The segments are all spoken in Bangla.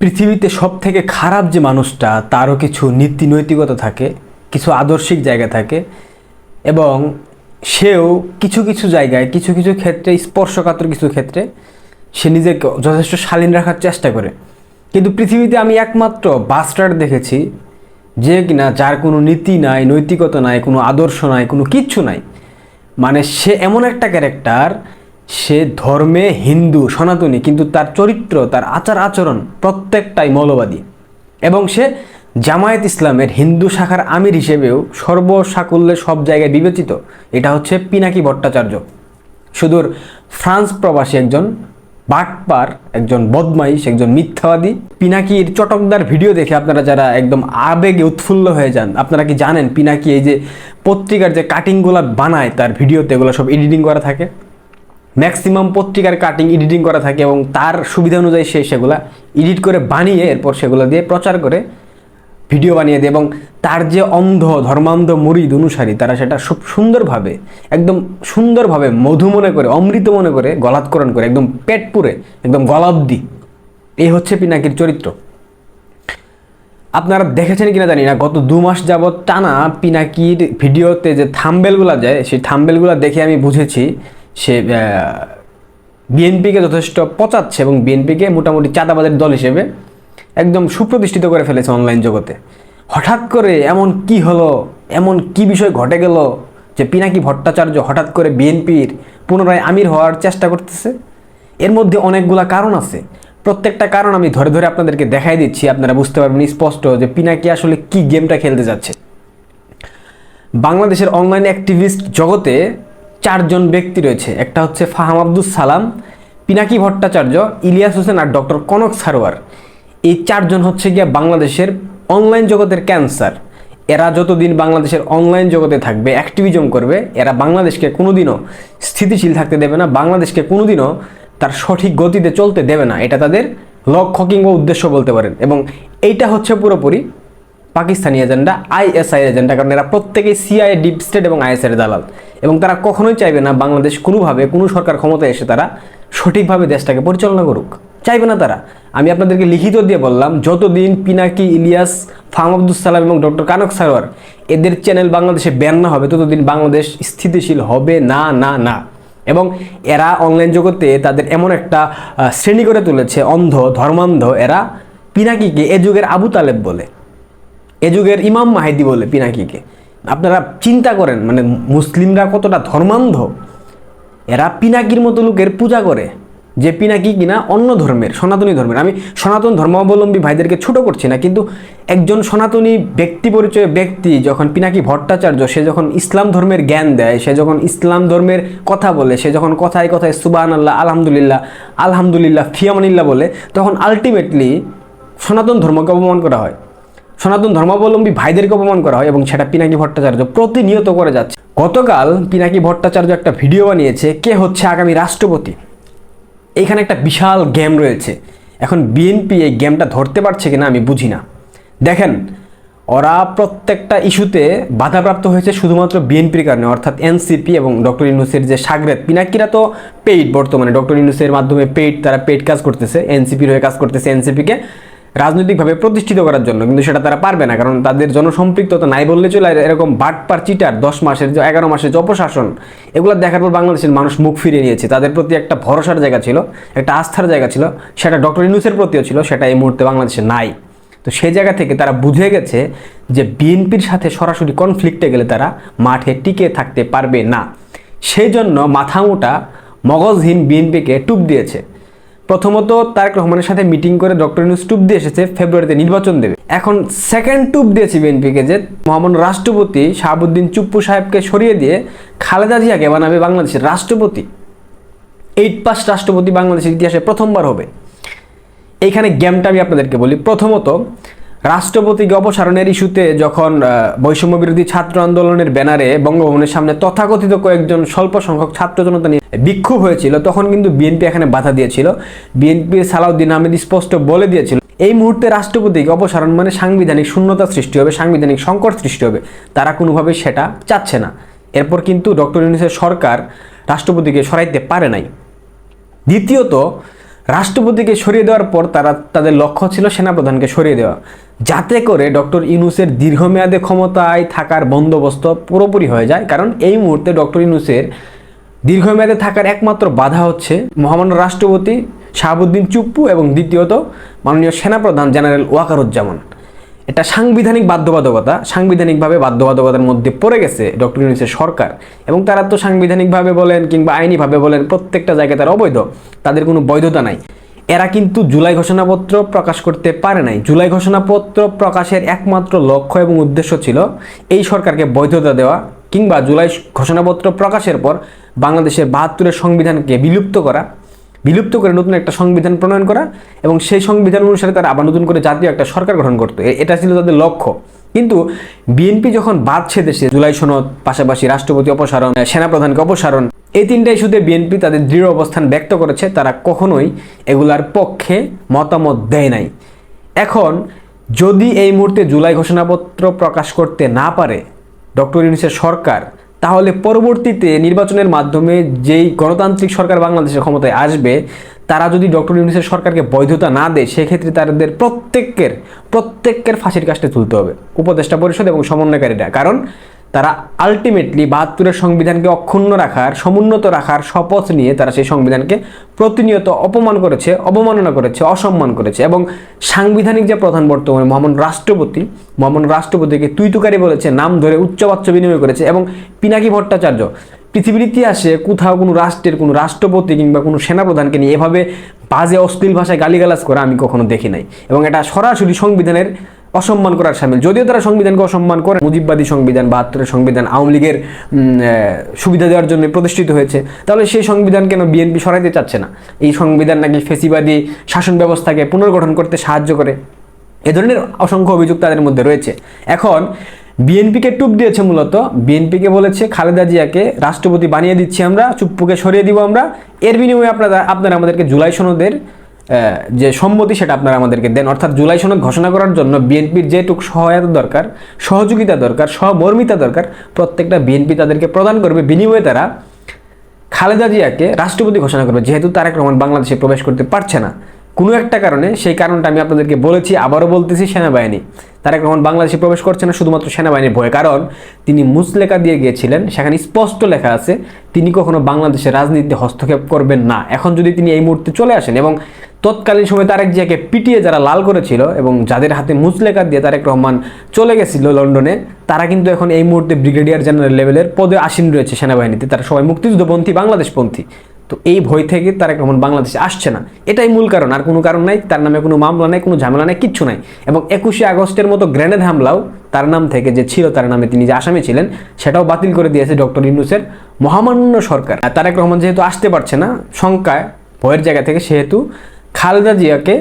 পৃথিবীতে সব থেকে খারাপ যে মানুষটা, তারও কিছু নীতি নৈতিকতা থাকে, কিছু আদর্শিক জায়গা থাকে, এবং সেও কিছু কিছু জায়গায়, কিছু কিছু ক্ষেত্রে, স্পর্শকাতর কিছু ক্ষেত্রে, সে নিজেকে যথেষ্ট শালীন রাখার চেষ্টা করে। কিন্তু পৃথিবীতে আমি একমাত্র বাস্টার দেখেছি, যে কিনা যার কোনো নীতি নাই, নৈতিকতা নাই, কোনো আদর্শ নাই, কোনো কিচ্ছু নাই। মানে সে এমন একটা ক্যারেক্টার সে ধর্মে হিন্দু, সনাতনী, কিন্তু তার চরিত্র, তার আচার আচরণ প্রত্যেকটাই মৌলবাদী। এবং সে জামায়াত ইসলামের হিন্দু শাখার আমির হিসেবেও সর্বসাকুল্যে সব জায়গায় বিবেচিত। এটা হচ্ছে পিনাকি ভট্টাচার্য। সুদূর ফ্রান্স প্রবাসী একজন, বাটপার একজন বদমাইশ, একজন মিথ্যাবাদী। পিনাকির চটকদার ভিডিও দেখে আপনারা যারা একদম আবেগে উৎফুল্ল হয়ে যান, আপনারা কি জানেন পিনাকি এই যে পত্রিকার যে কাটিংগুলো বানায়, তার ভিডিওতে এগুলো সব এডিটিং করা থাকে? ম্যাক্সিমাম পত্রিকার কাটিং এডিটিং করা থাকে এবং তার সুবিধা অনুযায়ী সে সেগুলা এডিট করে বানিয়ে এরপর সেগুলো দিয়ে প্রচার করে ভিডিও বানিয়ে দেয় এবং তার যে অন্ধ, ধর্মান্ধ মুরিদ অনুসারী, তারা সেটা খুব সুন্দরভাবে, একদম সুন্দরভাবে মধু মনে করে, অমৃত মনে করে গলাৎকরণ করে, একদম পেট পুরে একদম গলাব্দি। এই হচ্ছে পিনাকির চরিত্র। আপনারা দেখেছেন কিনা জানি না, গত দু মাস যাবৎ টানা পিনাকির ভিডিওতে যে থাম্বেলগুলো যায়, সেই থাম্বেলগুলো দেখে আমি বুঝেছি সে বিএনপিকে যথেষ্ট পচাচ্ছে এবং বিএনপিকে মোটামুটি চাঁদাবাজের দল হিসেবে একদম সুপ্রতিষ্ঠিত করে ফেলেছে অনলাইন জগতে। হঠাৎ করে এমন কি হলো, এমন কি বিষয় ঘটে গেল যে পিনাকি ভট্টাচার্য হঠাৎ করে বিএনপির পুনরায় আমির হওয়ার চেষ্টা করতেছে? এর মধ্যে অনেকগুলা কারণ আছে। প্রত্যেকটা কারণ আমি ধরে ধরে আপনাদেরকে দেখাই দিচ্ছি, আপনারা বুঝতে পারবেন স্পষ্ট যে পিনাকি আসলে কি গেমটা খেলতে যাচ্ছে। বাংলাদেশের অনলাইন অ্যাক্টিভিস্ট জগতে চারজন ব্যক্তি রয়েছে। একটা হচ্ছে ফাহাম আব্দুল সালাম, পিনাকি ভট্টাচার্য, ইলিয়াস হোসেন আর ডক্টর কনক সারোয়ার। এই চারজন হচ্ছে গিয়ে বাংলাদেশের অনলাইন জগতের ক্যান্সার। এরা যতদিন বাংলাদেশের অনলাইন জগতে থাকবে, অ্যাক্টিভিজম করবে, এরা বাংলাদেশকে কোনোদিনও স্থিতিশীল থাকতে দেবে না, বাংলাদেশকে কোনোদিনও তার সঠিক গতিতে চলতে দেবে না। এটা তাদের লক্ষ্য কিংবা উদ্দেশ্য বলতে পারেন। এবং এইটা হচ্ছে পুরোপুরি পাকিস্তানি এজেন্ডা, আইএসআই এজেন্ডা, কারণ এরা প্রত্যেকেই সিআইএ ডিপ স্টেট এবং আইএসআই দালাল। এবং তারা কখনোই চাইবে না বাংলাদেশ কোনোভাবে, কোনো সরকার ক্ষমতায় এসে তারা সঠিকভাবে দেশটাকে পরিচালনা করুক। চাইবে না তারা। আমি আপনাদেরকে লিখিত দিয়ে বললাম, যতদিন পিনাকি, ইলিয়াস ফার্ম আব্দুল সালাম এবং ডক্টর কানক সারোয়ার এদের চ্যানেল বাংলাদেশে ব্যান না হবে, ততদিন বাংলাদেশ স্থিতিশীল হবে না না না। এবং এরা অনলাইন জগতে তাদের এমন একটা শ্রেণি করে তুলেছে, অন্ধ, ধর্মান্ধ, এরা পিনাকিকে এ যুগের আবু তালেব বলে। এ যুগের ইমাম মাহিদি বলে পিনাকিকে। আপনারা চিন্তা করেন মানে মুসলিমরা কতটা ধর্মান্ধ? এরা পিনাকির মতো লোকের পূজা করে, যে পিনাকি কিনা অন্য ধর্মের, সনাতনী ধর্মের। আমি সনাতন ধর্মাবলম্বী ভাইদেরকে ছোট করছি না, কিন্তু একজন সনাতনী ব্যক্তি পরিচয় ব্যক্তি যখন পিনাকি ভট্টাচার্য, সে যখন ইসলাম ধর্মের জ্ঞান দেয়, সে যখন ইসলাম ধর্মের কথা বলে, সে যখন কথায় কথায় সুবান আল্লাহ আলহামদুলিল্লাহ আলহামদুলিল্লাহ, ফিয়ামানিল্লাহ বলে, তখন আলটিমেটলি সনাতন ধর্মকে অপমান করা হয়। সনাতন ধর্মাবলম্বী ভাইদেরকে অপমান করা হয় এবং সেটা পিনাকি ভট্টাচার্য প্রতিনিয়ত করে যাচ্ছে। গতকাল পিনাকি ভট্টাচার্য একটা ভিডিও বানিয়েছে কে হচ্ছে আগামী রাষ্ট্রপতি। এখানে একটা বিশাল গেম রয়েছে। এখন বিএনপি এই গেমটা ধরতে পারছে কিনা আমি বুঝি না। দেখেন, ওরা প্রত্যেকটা ইস্যুতে বাধাপ্রাপ্ত হয়েছে শুধুমাত্র বিএনপির কারণে, অর্থাৎ এনসিপি এবং ডক্টর ইউনুসের যে সাগরেত পিনাকিরা তো পেইড বর্তমানে। ডক্টর ইউনুসের মাধ্যমে পেইড তারা পেইড কাজ করতেছে এনসিপির হয়ে কাজ করতেছে এনসিপিকে রাজনৈতিকভাবে প্রতিষ্ঠিত করার জন্য, কিন্তু সেটা তারা পারবে না, কারণ তাদের জনসম্পৃক্ততা নাই বললে চলে এরকম বাটপার চিটার, দশ মাসের যে, এগারো মাসের যে অপশাসন, এগুলো দেখার পর বাংলাদেশের মানুষ মুখ ফিরিয়ে নিয়েছে। তাদের প্রতি একটা ভরসার জায়গা ছিল, একটা আস্থার জায়গা ছিল, সেটা ডক্টর ইউনুসের প্রতিও ছিল, সেটা এই মুহূর্তে বাংলাদেশে নাই। তো সেই জায়গা থেকে তারা বুঝে গেছে যে বিএনপির সাথে সরাসরি কনফ্লিক্টে গেলে তারা মাঠে টিকে থাকতে পারবে না। সেই জন্য মাথামোটা মগজহীন বিএনপিকে টুপ দিয়েছে। প্রথমত তারেক রহমানের সাথে মিটিং করে ডক্টর ইউনুস টুপ দিয়ে এসেছে, ফেব্রুয়ারিতে নির্বাচন দেবে। এখন সেকেন্ড টুপ দিয়েছে বিএনপিকে যে মহামান্য রাষ্ট্রপতি শাহাবুদ্দিন চুপ্পু সাহেবকে সরিয়ে দিয়ে খালেদা জিয়াকে বানাবে বাংলাদেশের রাষ্ট্রপতি। এইট পাস রাষ্ট্রপতি বাংলাদেশের ইতিহাসে প্রথমবার হবে। এইখানে গেমটা আমি আপনাদেরকে বলি। প্রথমত রাষ্ট্রপতিকে অপসারণের ইস্যুতে যখন বৈষম্য বিরোধী ছাত্র আন্দোলনের ব্যানারে বঙ্গভবনের সামনে তথাকথিত কয়েকজন স্বল্প সংখ্যক ছাত্র জনতা নিয়ে বিক্ষোভ হয়েছিল, তখন কিন্তু বিএনপি এখানে বাধা দিয়েছিল। বিএনপির সালাউদ্দিন আহমেদ স্পষ্ট বলে দিয়েছিল, এই মুহূর্তে রাষ্ট্রপতিকে অপসারণ মানে সাংবিধানিক শূন্যতা সৃষ্টি হবে, সাংবিধানিক সংকট সৃষ্টি হবে। তারা কোনোভাবে সেটা চাচ্ছে না। এরপর কিন্তু ডক্টর ইউনুসের সরকার রাষ্ট্রপতিকে সরাইতে পারে নাই। দ্বিতীয়ত রাষ্ট্রপতিকে সরিয়ে দেওয়ার পর তারা তাদের লক্ষ্য ছিল সেনাপ্রধানকে সরিয়ে দেওয়া। যাতে করে ডক্টর ইউনুসের দীর্ঘমেয়াদে ক্ষমতায় থাকার বন্দোবস্ত পুরোপুরি হয়ে যায়। কারণ এই মুহূর্তে ডক্টর ইউনুসের দীর্ঘমেয়াদে থাকার একমাত্র বাধা হচ্ছে মহামান্য রাষ্ট্রপতি শাহাবুদ্দিন চুপ্পু এবং দ্বিতীয়ত মাননীয় সেনাপ্রধান জেনারেল ওয়াকারুজ্জামান। এটা সাংবিধানিক বাধ্যবাধকতা, সাংবিধানিকভাবে বাধ্যবাধকতার মধ্যে পড়ে গেছে ডক্টর ইউনুসের সরকার। এবং তারা তো সাংবিধানিকভাবে বলেন কিংবা আইনিভাবে বলেন প্রত্যেকটা জায়গায় তারা অবৈধ, তাদের কোনো বৈধতা নাই। এরা কিন্তু জুলাই ঘোষণাপত্র প্রকাশ করতে পারে নাই। জুলাই ঘোষণাপত্র প্রকাশের একমাত্র লক্ষ্য এবং উদ্দেশ্য ছিল এই সরকারকে বৈধতা দেওয়া কিংবা জুলাই ঘোষণাপত্র প্রকাশের পর বাংলাদেশের বাহাত্তরের সংবিধানকে বিলুপ্ত করা বিলুপ্ত করে নতুন একটা সংবিধান প্রণয়ন করা এবং সেই সংবিধান অনুসারে তারা আবার নতুন করে জাতীয় একটা সরকার গঠন করতো। এটা ছিল তাদের লক্ষ্য। কিন্তু বিএনপি যখন বাদছে দেশে, জুলাই সনদ, পাশাপাশি রাষ্ট্রপতি অপসারণ, সেনাপ্রধানকে অপসারণ এই তিনটা ইস্যুতে বিএনপি তাদের দৃঢ় অবস্থান ব্যক্ত করেছে। তারা কখনোই এগুলার পক্ষে মতামত দেয় নাই। এখন যদি এই মুহূর্তে জুলাই ঘোষণাপত্র প্রকাশ করতে না পারে, ডক্টর ইউনুসের সরকার তাহলে পরবর্তীতে নির্বাচনের মাধ্যমে যেই গণতান্ত্রিক সরকার বাংলাদেশের ক্ষমতায় আসবে, তারা যদি ডক্টর ইউনিসের সরকারকে বৈধতা না দেয়, সেক্ষেত্রে তাদের প্রত্যেকের প্রত্যেকের ফাঁসির কাজটা তুলতে হবে। উপদেষ্টা পরিষদ এবং সমন্বয়কারীরা। কারণ তারা আলটিমেটলি বাহাত্তরের সংবিধানকে অক্ষুণ্ণ রাখার, সমুন্নত রাখার শপথ নিয়ে তারা সেই সংবিধানকে প্রতিনিয়ত অপমান করেছে, অবমাননা করেছে, অসম্মান করেছে এবং সাংবিধানিক যে প্রধান বর্তমানে মহামন রাষ্ট্রপতি মহামন রাষ্ট্রপতিকে তুইতুকারী বলেছে, নাম ধরে উচ্চবাচ্য বিনিময় করেছে এবং পিনাকি ভট্টাচার্য পৃথিবীর ইতিহাসে কোথাও কোনো রাষ্ট্রের কোনো রাষ্ট্রপতি কিংবা কোনো সেনাপ্রধানকে নিয়ে এভাবে বাজে অশ্লীল ভাষায় গালিগালাজ করা আমি কখনো দেখি নাই এবং এটা সরাসরি সংবিধানের অসম্মান করার সামিল। যদিও তারা সংবিধানকে অসম্মান করে, মুজিববাদী সংবিধান, বাহাত্তরের সংবিধান আওয়ামী লীগের সুবিধা দেওয়ার জন্য প্রতিষ্ঠিত হয়েছে। তাহলে সেই সংবিধান কেন বিএনপি সরাইতে চাচ্ছে না? এই সংবিধান নাকি ফেসিবাদী শাসন ব্যবস্থাকে পুনর্গঠন করতে সাহায্য করে? এ ধরনের অসংখ্য অভিযোগ তাদের মধ্যে রয়েছে। এখন বিএনপিকে টুপ দিয়েছে মূলত বিএনপিকে বলেছে, খালেদা জিয়াকে রাষ্ট্রপতি বানিয়ে দিচ্ছি আমরা, চুপ্পুকে সরিয়ে দিব আমরা। এর বিনিময়ে আপনারা আপনারা আমাদেরকে জুলাই সনদের যে সম্মতি সেটা আপনারা আমাদেরকে দেন। অর্থাৎ জুলাই সনদ ঘোষণা করার জন্য বিএনপির যেটুকু সহায়তা দরকার, সহযোগিতা দরকার, সহমর্মিতা দরকার, প্রত্যেকটা বিএনপি তাদেরকে প্রদান করবে। বিনিময়ে তারা খালেদা জিয়াকে রাষ্ট্রপতি ঘোষণা করবে। যেহেতু তারেক রহমান বাংলাদেশে প্রবেশ করতে পারছে না। কোনো একটা কারণে সেই কারণটা আমি আপনাদেরকে বলেছি, আবারও বলতেছি, সেনাবাহিনী। তারেক রহমান বাংলাদেশে প্রবেশ করছে না, শুধুমাত্র সেনাবাহিনীর ভয়ে। কারণ তিনি মুসলেখা দিয়ে গিয়েছিলেন, সেখানে স্পষ্ট লেখা আছে, তিনি কখনো বাংলাদেশের রাজনীতিতে হস্তক্ষেপ করবেন না। এখন যদি তিনি এই মুহূর্তে চলে আসেন এবং তৎকালীন সময় তারেক জিয়াকে পিটিয়ে যারা লাল করেছিল এবং যাদের হাতে মুসলেখা দিয়ে তারেক রহমান চলে গেছিল লন্ডনে, তারা কিন্তু এখন এই মুহূর্তে ব্রিগেডিয়ার জেনারেল লেভেলের পদে আসীন রয়েছে সেনাবাহিনীতে। তারা সবাই মুক্তিযুদ্ধপন্থী, বাংলাদেশপন্থী। তো এই ভয় থেকে তারেক রহমান বাংলাদেশে আসছে না। এটাই মূল কারণ, আর কোনো কারণ নাই, তার নামে কোনো মামলা নাই, কোনো ঝামেলা নাই, কিচ্ছু নাই। এবং একুশে আগস্টের মতো গ্রেনেড হামলাও তার নাম থেকে যে ছিল তার নামে তিনি যে আসামি ছিলেন, সেটাও বাতিল করে দিয়েছে ডক্টর ইউনুসের মহামান্য সরকার। তারেক রহমান যেহেতু আসতে পারছে না, শঙ্কায়, ভয়ের জায়গা থেকে সেহেতু খালেদা জিয়াকে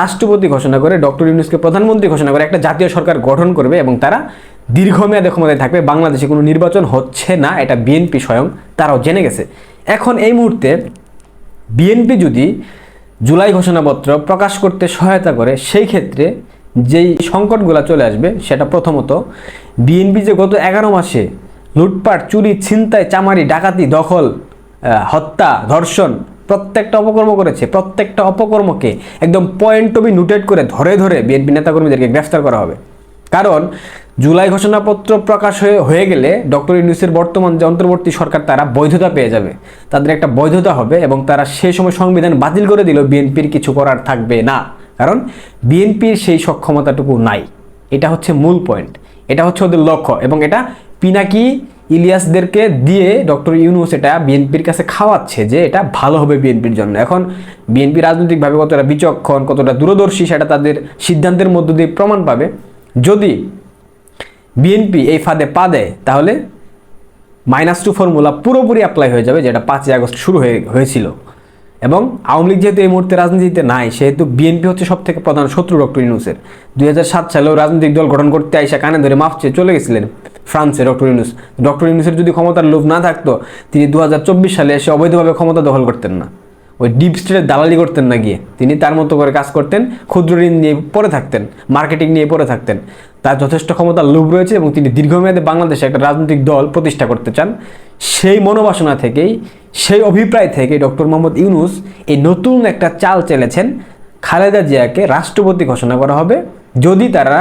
রাষ্ট্রপতি ঘোষণা করে, ডক্টর ইউনুসকে প্রধানমন্ত্রী ঘোষণা করে একটা জাতীয় সরকার গঠন করবে এবং তারা দীর্ঘমেয়াদে ক্ষমতায় থাকবে। বাংলাদেশে কোনো নির্বাচন হচ্ছে না, এটা বিএনপি স্বয়ং, তারাও জেনে গেছে। এখন এই মুহূর্তে বিএনপি যদি জুলাই ঘোষণাপত্র প্রকাশ করতে সহায়তা করে, সেই ক্ষেত্রে যেই সংকটগুলো চলে আসবে, সেটা প্রথমত বিএনপি যে গত এগারো মাসে লুটপাট, চুরি, ছিনতাই, চামারি, ডাকাতি, দখল হত্যা, ধর্ষণ প্রত্যেকটা অপকর্ম করেছে, প্রত্যেকটা অপকর্মকে একদম পয়েন্ট টু বি নোটেড করে ধরে ধরে বিএনপি নেতাকর্মীদেরকে গ্রেফতার করা হবে। কারণ জুলাই ঘোষণাপত্র প্রকাশ হয়ে হয়ে গেলে ডক্টর ইউনুসের বর্তমান যে অন্তর্বর্তী সরকার, তারা বৈধতা পেয়ে যাবে। তাদের একটা বৈধতা হবে এবং তারা সেই সময় সংবিধান বাতিল করে দিলেও বিএনপির কিছু করার থাকবে না। কারণ বিএনপির সেই সক্ষমতাটুকু নাই। এটা হচ্ছে মূল পয়েন্ট এটা হচ্ছে ওদের লক্ষ্য এবং এটা পিনাকি ইলিয়াসদেরকে দিয়ে ডক্টর ইউনুস এটা বিএনপির কাছে খাওয়াচ্ছে যে এটা ভালো হবে বিএনপির জন্য। এখন বিএনপি রাজনৈতিকভাবে কতটা বিচক্ষণ, কতটা দূরদর্শী সেটা তাদের সিদ্ধান্তের মধ্য দিয়ে প্রমাণ পাবে। যদি বিএনপি এই ফাঁদে পা দেয়, তাহলে মাইনাস টু ফর্মুলা পুরোপুরি অ্যাপ্লাই হয়ে যাবে, যেটা পাঁচই আগস্ট শুরু হয়ে, হয়েছিল। এবং আওয়ামী লীগ যেহেতু এই মুহূর্তে রাজনীতিতে নাই, সেহেতু বিএনপি হচ্ছে সব থেকে প্রধান শত্রু ডক্টর ইউনুসের। দুই সালেও রাজনৈতিক দল গঠন করতে আইসা কানে ধরে মাফ চেয়ে চলে গেছিলেন। ফ্রান্সে ডক্টর ইউনুস। ডক্টর ইউনুসের যদি ক্ষমতার লোভ না থাকতো, তিনি দু হাজার চব্বিশ সালে এসে অবৈধভাবে ক্ষমতা দখল করতেন না। ওই ডিপ স্টেটের দালালি করতেন না গিয়ে। তিনি তার মতো করে কাজ করতেন, ক্ষুদ্র ঋণ নিয়ে পড়ে থাকতেন, মার্কেটিং নিয়ে পড়ে থাকতেন। তার যথেষ্ট ক্ষমতার লোভ রয়েছে এবং তিনি দীর্ঘমেয়াদে বাংলাদেশে একটা রাজনৈতিক দল প্রতিষ্ঠা করতে চান। সেই মনোবাসনা থেকেই, সেই অভিপ্রায় থেকে ডক্টর মোহাম্মদ ইউনুস এই নতুন একটা চাল চেলেছেন। খালেদা জিয়াকে রাষ্ট্রপতি ঘোষণা করা হবে। যদি তারা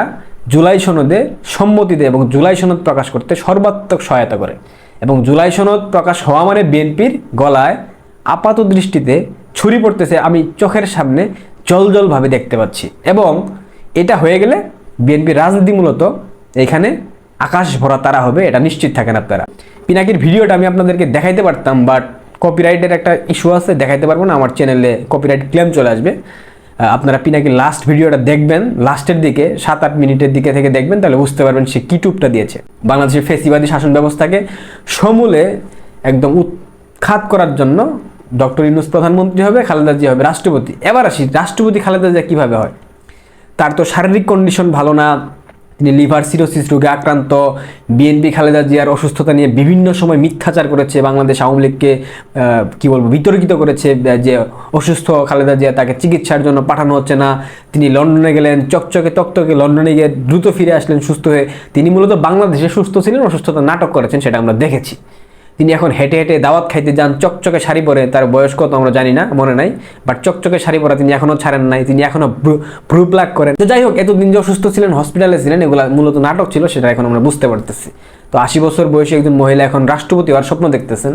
জুলাই সনদে সম্মতি দেয় এবং জুলাই সনদ প্রকাশ করতে সর্বাত্মক সহায়তা করে। এবং জুলাই সনদ প্রকাশ হওয়া মানে বিএনপির গলায় আপাত দৃষ্টিতে ছুরি পড়তেছে, আমি চোখের সামনে জলজলভাবে দেখতে পাচ্ছি। এবং এটা হয়ে গেলে বিএনপির রাজনীতি মূলত এখানে আকাশ ভরা তারা হবে, এটা নিশ্চিত থাকেন আপনারা। পিনাকির ভিডিওটা আমি আপনাদেরকে দেখাইতে পারতাম বাট কপিরাইটের একটা ইস্যু আছে, দেখাইতে পারব না, আমার চ্যানেলে কপিরাইট ক্লেম চলে আসবে। আপনারা পিনাকি লাস্ট ভিডিওটা দেখবেন লাস্টের দিকে সাত আট মিনিটের দিকে থেকে দেখবেন, তাহলে বুঝতে পারবেন সে কি টুপটা দিয়েছে। বাংলাদেশের ফেসিবাদী শাসন ব্যবস্থাকে সমূলে একদম উৎখাত করার জন্য ডক্টর ইউনুস প্রধানমন্ত্রী হবে, খালেদা জিয়া হবে রাষ্ট্রপতি। এবার আসি, রাষ্ট্রপতি খালেদা জিয়া কীভাবে হয়? তার তো শারীরিক কন্ডিশন ভালো না তিনি লিভার সিরোসিস রোগে আক্রান্ত। বিএনপি খালেদা জিয়ার অসুস্থতা নিয়ে বিভিন্ন সময় মিথ্যাচার করেছে বাংলাদেশ আওয়ামী লীগকে কী বলব, বিতর্কিত করেছে যে অসুস্থ খালেদা জিয়া তাকে চিকিৎসার জন্য পাঠানো হচ্ছে না। তিনি লন্ডনে গেলেন, চকচকে তকতকে লন্ডনে গিয়ে দ্রুত ফিরে আসলেন সুস্থ হয়ে। তিনি মূলত বাংলাদেশে সুস্থ ছিলেন, অসুস্থতা নাটক করেছেন, সেটা আমরা দেখেছি। তিনি এখন হেঁটে হেঁটে দাওয়াত খাইতে যান, চকচকে শাড়ি পরে, তার বয়স কত আমরা জানি না, মনে নাই বাট চকচকে শাড়ি পরা তিনি এখনও ছাড়েন নাই, তিনি এখনও ভ্রু প্লাক করেন। তো যাই হোক, এতদিন যে অসুস্থ ছিলেন হসপিটালে ছিলেন, এগুলো মূলত নাটক ছিল, সেটা এখন আমরা বুঝতে পারতেছি। তো আশি বছর বয়সী একজন মহিলা এখন রাষ্ট্রপতি হওয়ার স্বপ্ন দেখতেছেন।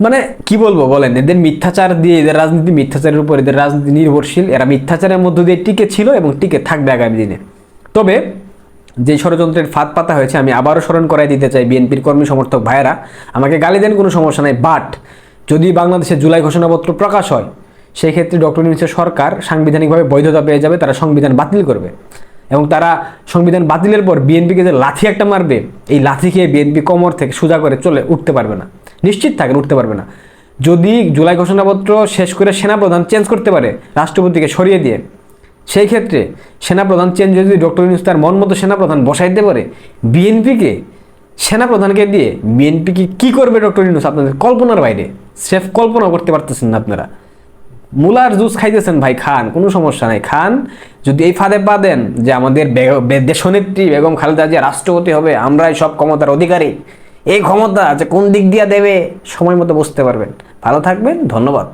মানে কি বলব বলেন, এদের মিথ্যাচার দিয়ে, এদের রাজনীতি মিথ্যাচারের উপর, এদের রাজনীতি নির্ভরশীল, এরা মিথ্যাচারের মধ্য দিয়ে টিকে ছিল এবং টিকে থাকবে আগামী দিনে। তবে যে ষড়যন্ত্রের ফাঁদ পাতা হয়েছে, আমি আবারও স্মরণ করাই দিতে চাই বিএনপির কর্মী সমর্থক ভাইয়েরা। আমাকে গালি দেন কোনো সমস্যা নাই বাট যদি বাংলাদেশে জুলাই ঘোষণাপত্র প্রকাশ হয় সেই ক্ষেত্রে ডক্টর ইউনুসের সরকার সাংবিধানিকভাবে বৈধতা পেয়ে যাবে, তারা সংবিধান বাতিল করবে। এবং তারা সংবিধান বাতিলের পর বিএনপিকে যে লাথি একটা মারবে, এই লাথি খেয়ে বিএনপি কোমর থেকে সোজা করে চলে উঠতে পারবে না। নিশ্চিত থাকেন, উঠতে পারবে না। যদি জুলাই ঘোষণাপত্র শেষ করে সেনাপ্রধান চেঞ্জ করতে পারে, রাষ্ট্রপতিকে সরিয়ে দিয়ে সেই ক্ষেত্রে সেনাপ্রধান চেঞ্জ যদি ডক্টর ইউনুস তার মন মতো সেনাপ্রধান বসাইতে পারে, বিএনপিকে সেনাপ্রধানকে দিয়ে বিএনপিকে কি করবে ডক্টর ইউনুস আপনাদের কল্পনার বাইরে? সেফ কল্পনা করতে পারতেছেন না আপনারা। মুলার জুস খাইতেছেন ভাই, খান, কোনো সমস্যা নাই, খান। যদি এই ফাঁদে পা দেন যে আমাদের দেশনেত্রী বেগম খালেদা জিয়া রাষ্ট্রপতি হবে, আমরাই সব ক্ষমতার অধিকারী। এই ক্ষমতা যে কোন দিক দিয়ে দেবে, সময় মতো বুঝতে পারবেন। ভালো থাকবেন, ধন্যবাদ।